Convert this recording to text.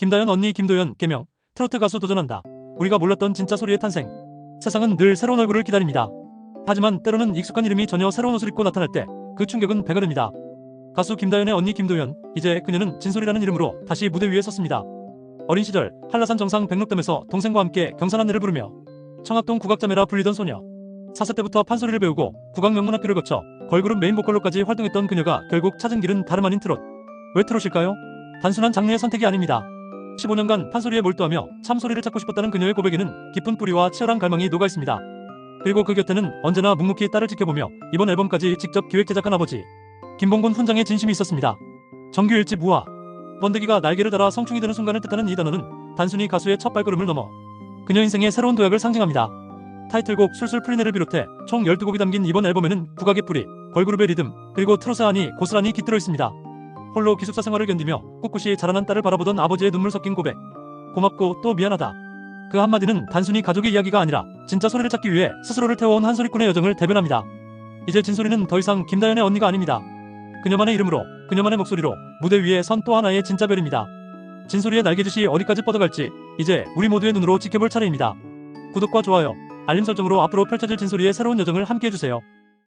김다연 언니 김도연 개명 트로트 가수 도전한다. 우리가 몰랐던 진짜 소리의 탄생. 세상은 늘 새로운 얼굴을 기다립니다. 하지만 때로는 익숙한 이름이 전혀 새로운 옷을 입고 나타날 때 그 충격은 배가 됩니다. 가수 김다연의 언니 김도연 이제 그녀는 진솔이라는 이름으로 다시 무대 위에 섰습니다. 어린 시절 한라산 정상 백록담에서 동생과 함께 경산안내를 부르며 청학동 국악자매라 불리던 소녀 4세 때부터 판소리를 배우고 국악명문학교를 거쳐 걸그룹 메인 보컬로까지 활동했던 그녀가 결국 찾은 길은 다름 아닌 트롯 왜 트롯일까요? 단순한 장르의 선택이 아닙니다. 15년간 판소리에 몰두하며 참소리를 찾고 싶었다는 그녀의 고백에는 깊은 뿌리와 치열한 갈망이 녹아 있습니다. 그리고 그 곁에는 언제나 묵묵히 딸을 지켜보며 이번 앨범까지 직접 기획 제작한 아버지 김봉곤 훈장의 진심이 있었습니다. 정규 일집 우화 번데기가 날개를 달아 성충이 되는 순간을 뜻하는 이 단어는 단순히 가수의 첫 발걸음을 넘어 그녀 인생의 새로운 도약을 상징합니다. 타이틀곡 술술 풀리네를 비롯해 총 12곡이 담긴 이번 앨범에는 국악의 뿌리, 걸그룹의 리듬, 그리고 트로트 안이 고스란히 깃들어 있습니다. 홀로 기숙사 생활을 견디며 꿋꿋이 자라난 딸을 바라보던 아버지의 눈물 섞인 고백. 고맙고 또 미안하다. 그 한마디는 단순히 가족의 이야기가 아니라 진짜 소리를 찾기 위해 스스로를 태워온 한 소리꾼의 여정을 대변합니다. 이제 진소리는 더 이상 김다연의 언니가 아닙니다. 그녀만의 이름으로, 그녀만의 목소리로 무대 위에 선 또 하나의 진짜 별입니다. 진소리의 날개짓이 어디까지 뻗어갈지 이제 우리 모두의 눈으로 지켜볼 차례입니다. 구독과 좋아요, 알림 설정으로 앞으로 펼쳐질 진소리의 새로운 여정을 함께해주세요.